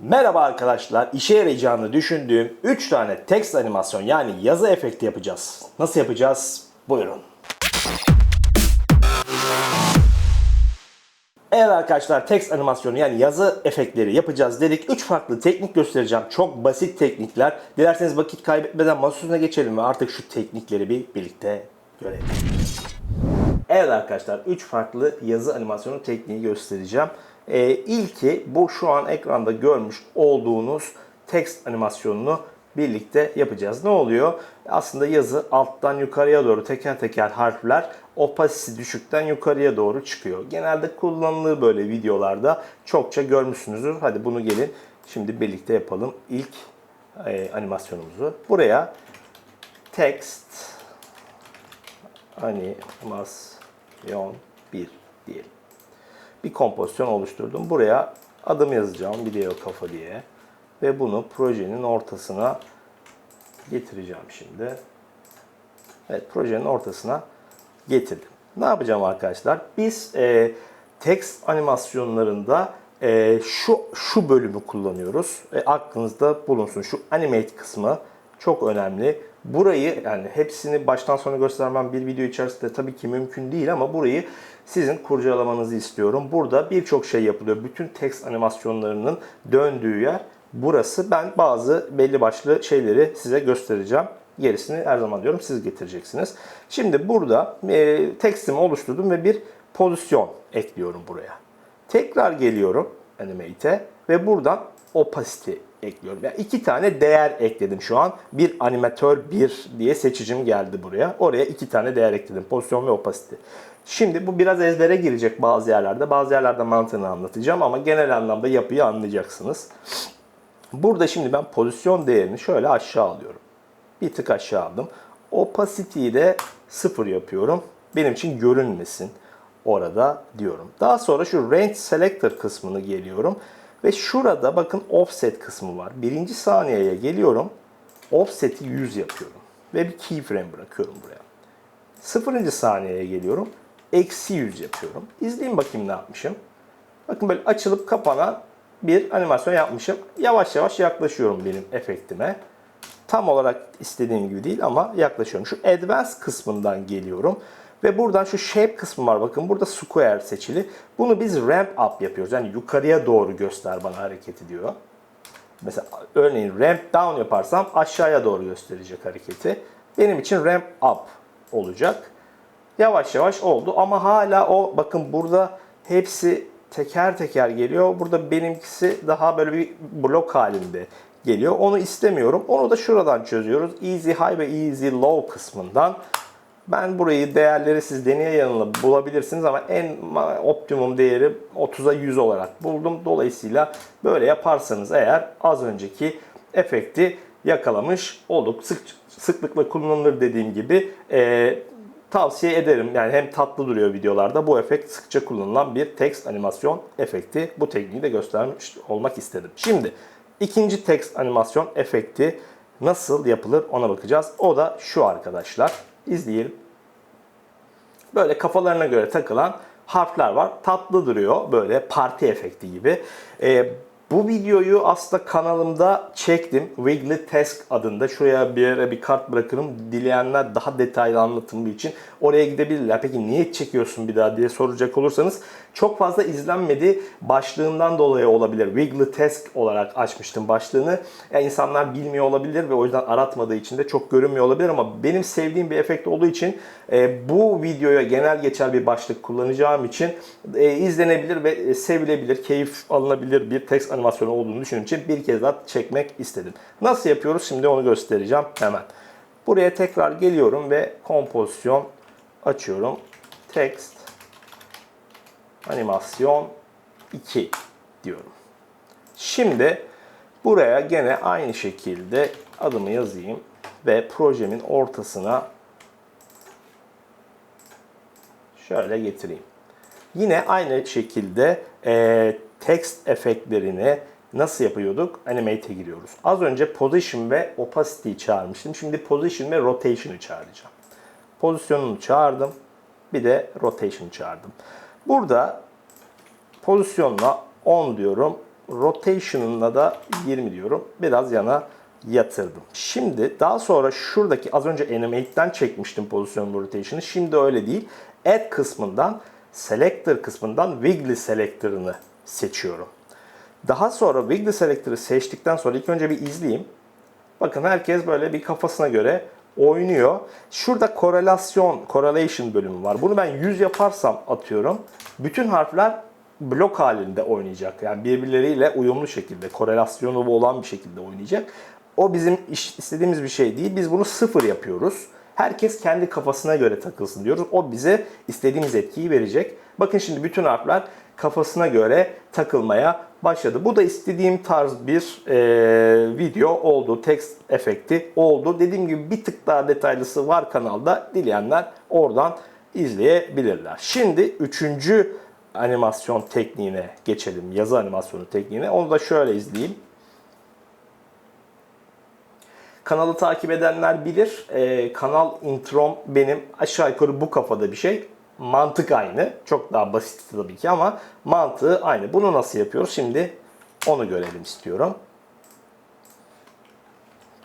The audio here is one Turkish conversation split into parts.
Merhaba arkadaşlar. İşe yarayacağını düşündüğüm 3 tane text animasyon yani yazı efekti yapacağız. Nasıl yapacağız? Buyurun. Evet arkadaşlar text animasyonu yani yazı efektleri yapacağız dedik. 3 farklı teknik göstereceğim. Çok basit teknikler. Dilerseniz vakit kaybetmeden masa üstüne geçelim ve artık şu teknikleri bir birlikte görelim. Evet arkadaşlar 3 farklı yazı animasyonu tekniği göstereceğim. Ee, ilki bu şu an ekranda görmüş olduğunuz text animasyonunu birlikte yapacağız. Ne oluyor? Aslında yazı alttan yukarıya doğru teker teker harfler opacity düşükten yukarıya doğru çıkıyor. Genelde kullanılır böyle videolarda. Çokça görmüşsünüzdür. Hadi bunu gelin şimdi birlikte yapalım. İlk e, animasyonumuzu. Buraya text animasyon 1 diyelim. Bir kompozisyon oluşturdum. Buraya adım yazacağım video kafa diye. Ve bunu projenin ortasına getireceğim şimdi. Evet projenin ortasına getirdim. Ne yapacağım arkadaşlar? Biz e, text animasyonlarında e, şu şu bölümü kullanıyoruz. E, aklınızda bulunsun. Şu animate kısmı çok önemli. Burayı yani hepsini baştan sona göstermem bir video içerisinde tabii ki mümkün değil ama burayı sizin kurcalamanızı istiyorum. Burada birçok şey yapılıyor. Bütün text animasyonlarının döndüğü yer burası. Ben bazı belli başlı şeyleri size göstereceğim. Gerisini her zaman diyorum siz getireceksiniz. Şimdi burada e, tekstimi oluşturdum ve bir pozisyon ekliyorum buraya. Tekrar geliyorum animate'e ve buradan opacity ekliyorum. Yani iki tane değer ekledim şu an. Bir animatör 1 diye seçicim geldi buraya. Oraya iki tane değer ekledim. Pozisyon ve opacity. Şimdi bu biraz ezbere girecek bazı yerlerde. Bazı yerlerde mantığını anlatacağım ama genel anlamda yapıyı anlayacaksınız. Burada şimdi ben pozisyon değerini şöyle aşağı alıyorum. Bir tık aşağı aldım. Opacity'yi de sıfır yapıyorum. Benim için görünmesin orada diyorum. Daha sonra şu range selector kısmını geliyorum. Ve şurada bakın offset kısmı var. Birinci saniyeye geliyorum. Offset'i 100 yapıyorum. Ve bir keyframe bırakıyorum buraya. Sıfırıncı saniyeye geliyorum. Eksi 100 yapıyorum. İzleyin bakayım ne yapmışım. Bakın böyle açılıp kapanan bir animasyon yapmışım. Yavaş yavaş yaklaşıyorum benim efektime. Tam olarak istediğim gibi değil ama yaklaşıyorum. Şu Advanced kısmından geliyorum. Ve buradan şu Shape kısmı var. Bakın burada Square seçili. Bunu biz Ramp Up yapıyoruz. Yani yukarıya doğru göster bana hareketi diyor. Mesela örneğin Ramp Down yaparsam aşağıya doğru gösterecek hareketi. Benim için Ramp Up olacak. Yavaş yavaş oldu ama hala o bakın burada hepsi teker teker geliyor. Burada benimkisi daha böyle bir blok halinde geliyor. Onu istemiyorum. Onu da şuradan çözüyoruz. Easy High ve Easy Low kısmından. Ben burayı değerleri siz deneye yanıla bulabilirsiniz ama en optimum değeri 30'a 100 olarak buldum. Dolayısıyla böyle yaparsanız eğer az önceki efekti yakalamış olduk. Sık, sıklıkla kullanılır dediğim gibi e, tavsiye ederim. Yani hem tatlı duruyor videolarda. Bu efekt sıkça kullanılan bir text animasyon efekti. Bu tekniği de göstermiş olmak istedim. Şimdi ikinci text animasyon efekti nasıl yapılır ona bakacağız. O da şu arkadaşlar. İzleyelim. Böyle kafalarına göre takılan harfler var. Tatlı duruyor böyle parti efekti gibi. Ee, bu videoyu aslında kanalımda çektim. Wiggly Task adında. Şuraya bir yere bir kart bırakırım. Dileyenler daha detaylı anlatımı için oraya gidebilirler. Peki niye çekiyorsun bir daha diye soracak olursanız çok fazla izlenmedi. Başlığından dolayı olabilir. Wiggly Task olarak açmıştım başlığını. Yani insanlar bilmiyor olabilir ve o yüzden aratmadığı için de çok görünmüyor olabilir ama benim sevdiğim bir efekt olduğu için e, bu videoya genel geçer bir başlık kullanacağım için e, izlenebilir ve e, sevilebilir, keyif alınabilir bir text animasyonu olduğunu düşündüğüm için bir kez daha çekmek istedim. Nasıl yapıyoruz şimdi onu göstereceğim hemen. Buraya tekrar geliyorum ve kompozisyon açıyorum. Text animasyon 2 diyorum. Şimdi buraya gene aynı şekilde adımı yazayım ve projemin ortasına şöyle getireyim. Yine aynı şekilde e, text efektlerini nasıl yapıyorduk? Animate'e giriyoruz. Az önce position ve opacity'yi çağırmıştım. Şimdi position ve rotation'ı çağıracağım. Pozisyonunu çağırdım. Bir de rotation'ı çağırdım. Burada pozisyonla 10 diyorum. Rotation'ına da 20 diyorum. Biraz yana yatırdım. Şimdi daha sonra şuradaki az önce Animate'den çekmiştim pozisyon rotation'ı. Şimdi öyle değil. Add kısmından Selector kısmından Wiggly Selector'ını seçiyorum. Daha sonra Wiggly Selector'ı seçtikten sonra ilk önce bir izleyeyim. Bakın herkes böyle bir kafasına göre oynuyor. Şurada korelasyon, correlation bölümü var. Bunu ben 100 yaparsam atıyorum. Bütün harfler blok halinde oynayacak. Yani birbirleriyle uyumlu şekilde, korelasyonu olan bir şekilde oynayacak. O bizim istediğimiz bir şey değil. Biz bunu sıfır yapıyoruz. Herkes kendi kafasına göre takılsın diyoruz. O bize istediğimiz etkiyi verecek. Bakın şimdi bütün harfler kafasına göre takılmaya başladı. Bu da istediğim tarz bir e, video oldu. Text efekti oldu. Dediğim gibi bir tık daha detaylısı var kanalda. Dileyenler oradan izleyebilirler. Şimdi üçüncü animasyon tekniğine geçelim. Yazı animasyonu tekniğine. Onu da şöyle izleyeyim. Kanalı takip edenler bilir. Ee, kanal introm benim aşağı yukarı bu kafada bir şey. Mantık aynı. Çok daha basit tabii ki ama mantığı aynı. Bunu nasıl yapıyoruz? Şimdi onu görelim istiyorum.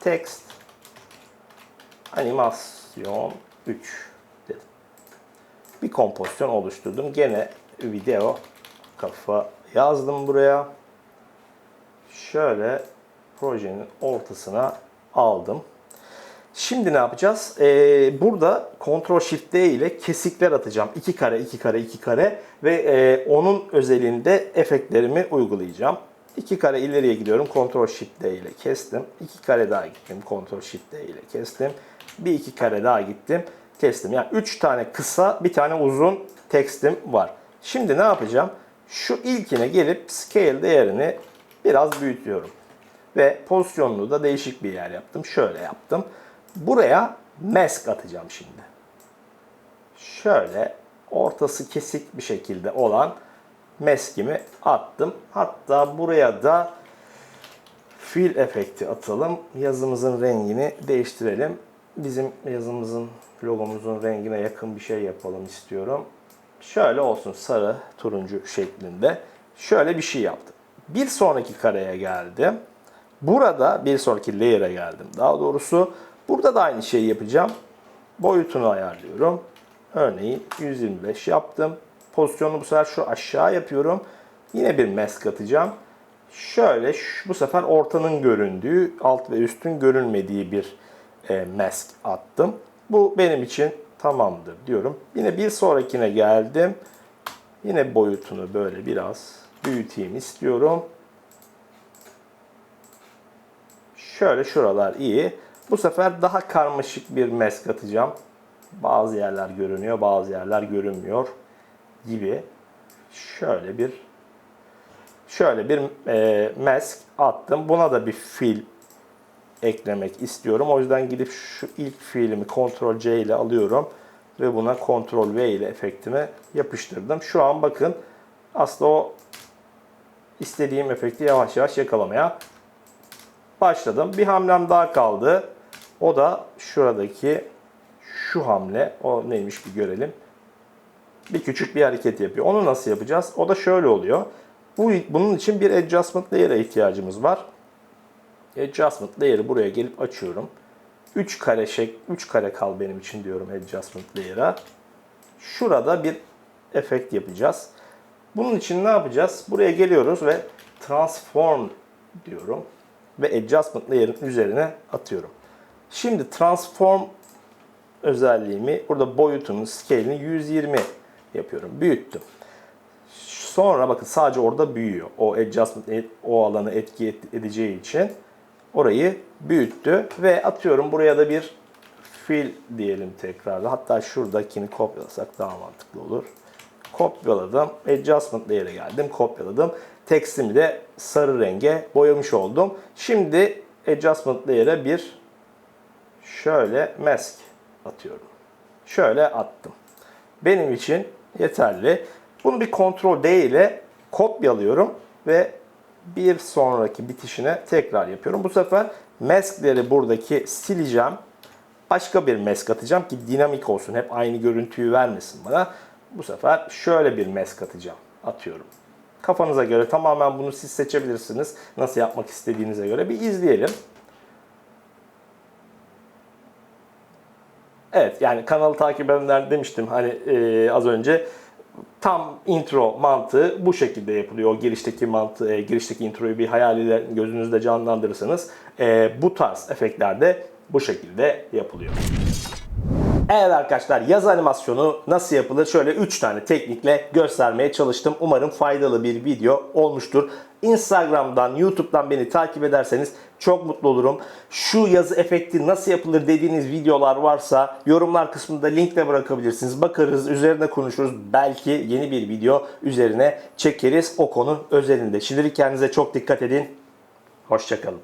Text animasyon 3 dedim. Bir kompozisyon oluşturdum. Gene video kafa yazdım buraya. Şöyle projenin ortasına aldım. Şimdi ne yapacağız? Ee, burada Ctrl Shift D ile kesikler atacağım. 2 kare, 2 kare, 2 kare ve e, onun özelinde efektlerimi uygulayacağım. 2 kare ileriye gidiyorum. Ctrl Shift D ile kestim. 2 kare daha gittim. Ctrl Shift D ile kestim. Bir iki kare daha gittim. Kestim. Yani 3 tane kısa, bir tane uzun tekstim var. Şimdi ne yapacağım? Şu ilkine gelip scale değerini biraz büyütüyorum. Ve pozisyonunu da değişik bir yer yaptım. Şöyle yaptım. Buraya mask atacağım şimdi. Şöyle ortası kesik bir şekilde olan maskimi attım. Hatta buraya da fill efekti atalım. Yazımızın rengini değiştirelim. Bizim yazımızın, logomuzun rengine yakın bir şey yapalım istiyorum. Şöyle olsun sarı, turuncu şeklinde. Şöyle bir şey yaptım. Bir sonraki kareye geldim. Burada bir sonraki layer'a geldim. Daha doğrusu burada da aynı şeyi yapacağım. Boyutunu ayarlıyorum. Örneğin 125 yaptım. Pozisyonu bu sefer şu aşağı yapıyorum. Yine bir mask atacağım. Şöyle şu, bu sefer ortanın göründüğü, alt ve üstün görünmediği bir e, mask attım. Bu benim için tamamdır diyorum. Yine bir sonrakine geldim. Yine boyutunu böyle biraz büyüteyim istiyorum. Şöyle şuralar iyi. Bu sefer daha karmaşık bir mask atacağım. Bazı yerler görünüyor, bazı yerler görünmüyor gibi. Şöyle bir şöyle bir e, mask attım. Buna da bir fil eklemek istiyorum. O yüzden gidip şu ilk fiilimi Ctrl C ile alıyorum ve buna Ctrl V ile efektimi yapıştırdım. Şu an bakın aslında o istediğim efekti yavaş yavaş yakalamaya başladım. Bir hamlem daha kaldı. O da şuradaki şu hamle. O neymiş bir görelim. Bir küçük bir hareket yapıyor. Onu nasıl yapacağız? O da şöyle oluyor. Bu, bunun için bir adjustment layer'a ihtiyacımız var. Adjustment layer'ı buraya gelip açıyorum. 3 kare şek 3 kare kal benim için diyorum adjustment layer'a. Şurada bir efekt yapacağız. Bunun için ne yapacağız? Buraya geliyoruz ve transform diyorum ve adjustment layer'ın üzerine atıyorum. Şimdi transform özelliğimi burada boyutunu, scale'ini 120 yapıyorum. Büyüttüm. Sonra bakın sadece orada büyüyor. O adjustment o alanı etki et- edeceği için orayı büyüttü ve atıyorum buraya da bir fill diyelim tekrarda. Hatta şuradakini kopyalasak daha mantıklı olur. Kopyaladım. Adjustment layer'e geldim. Kopyaladım. Tekstimi de sarı renge boyamış oldum. Şimdi adjustment layer'e bir şöyle mask atıyorum. Şöyle attım. Benim için yeterli. Bunu bir Ctrl D ile kopyalıyorum ve bir sonraki bitişine tekrar yapıyorum. Bu sefer maskleri buradaki sileceğim. Başka bir mask atacağım ki dinamik olsun. Hep aynı görüntüyü vermesin bana. Bu sefer şöyle bir mask atacağım. Atıyorum. Kafanıza göre tamamen bunu siz seçebilirsiniz. Nasıl yapmak istediğinize göre. Bir izleyelim. Evet yani kanalı takip edenler demiştim hani e, az önce tam intro mantığı bu şekilde yapılıyor. O girişteki mantığı, e, girişteki introyu bir hayal ile gözünüzde canlandırırsanız e, bu tarz efektler de bu şekilde yapılıyor. Evet arkadaşlar yaz animasyonu nasıl yapılır şöyle 3 tane teknikle göstermeye çalıştım. Umarım faydalı bir video olmuştur. Instagram'dan, YouTube'dan beni takip ederseniz çok mutlu olurum. Şu yazı efekti nasıl yapılır dediğiniz videolar varsa yorumlar kısmında linkle bırakabilirsiniz. Bakarız, üzerine konuşuruz. Belki yeni bir video üzerine çekeriz o konu özelinde. Şimdilik kendinize çok dikkat edin. Hoşçakalın.